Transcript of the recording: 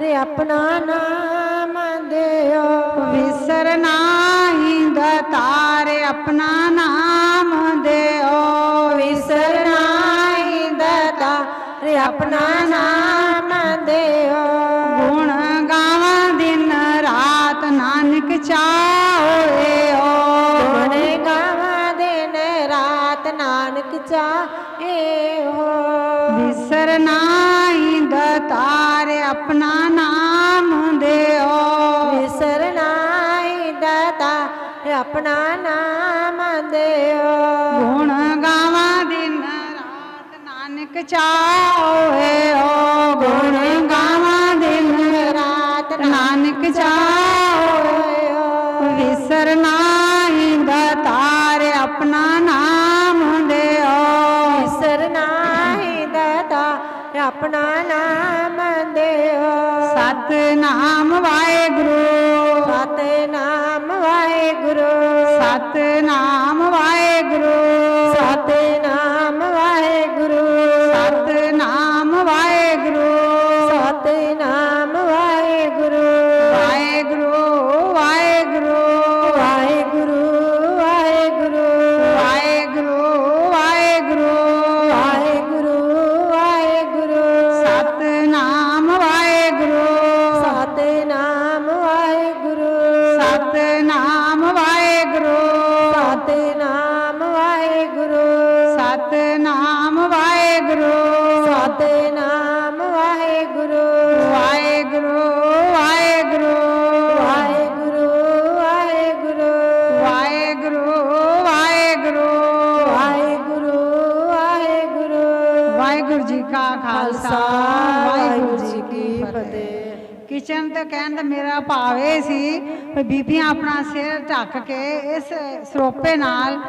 ਰੇ ਆਪਣਾ ਨਾਮ ਦਿਓ। ਵਿਸਰ ਨਾਹੀ ਦਤਾਰ ਆਪਣਾ ਨਾਮ ਦਿਓ। ਵਿਸਰ ਨਾਹੀ ਦਤਾ ਰੇ ਆਪਣਾ ਨਾਮ ਦਿਓ। ਗੁਣ ਗਾਵਾਂ ਦਿਨ ਰਾਤ ਨਾਨਕ ਚਾਹੋਏ ਓ ਗੁਣ ਗਾਵਾਂ ਦਿਨ ਰਾਤ ਨਾਨਕ ਚਾਹੇ ਹੋ ਵਿਸਰ ਨਾਹੀ ਦਤਾਰ ਆਪਣਾ ਨਾਮ ਦਿਓ। ਵਿਸਰ ਨਾਹੀ ਦਤਾ ਆਪਣਾ ਨਾਮ ਦਿਓ। ਗੁਣ ਗਾਵਾਂ ਦਿਨ ਰਾਤ ਨਾਨਕ ਚਾਹੋਏ ਓ ਗੁਣ ਆਪਣਾ ਨਾਮ ਦਿਓ। ਸਤ ਨਾਮ ਵਾਹਿਗੁਰੂ। ਸਤਿਨਾਮ ਵਾਹਿਗੁਰੂ। ਸਤਨਾਮ ਵਾਹਿਗੁਰੂ ਵਾਹਿਗੁਰੂ। ਸਤਨਾਮ ਵਾਹਿਗੁਰੂ। ਸਤਿਨਾਮ ਵਾਹਿਗੁਰੂ। ਵਾਹਿਗੁਰੂ ਵਾਹਿਗੁਰੂ। ਵਾਹਿਗੁਰੂ ਵਾਹਿਗੁਰੂ। ਵਾਹਿਗੁਰੂ ਵਾਹਿਗੁਰੂ। ਵਾਹਿਗੁਰੂ ਵਾਹਿਗੁਰੂ। ਵਾਹਿਗੁਰੂ ਜੀ ਕਾ ਖਾਲਸਾ ਵਾਹਿਗੁਰੂ ਜੀ ਕੀ ਫਤਿਹ। ਕਿਚਨ ਤੇ ਕਹਿਣ ਦਾ ਮੇਰਾ ਭਾਵ ਇਹ ਸੀ ਵੀ ਬੀਬੀਆਂ ਆਪਣਾ ਸਿਰ ਢੱਕ ਕੇ ਇਸ ਸਰੋਪੇ ਨਾਲ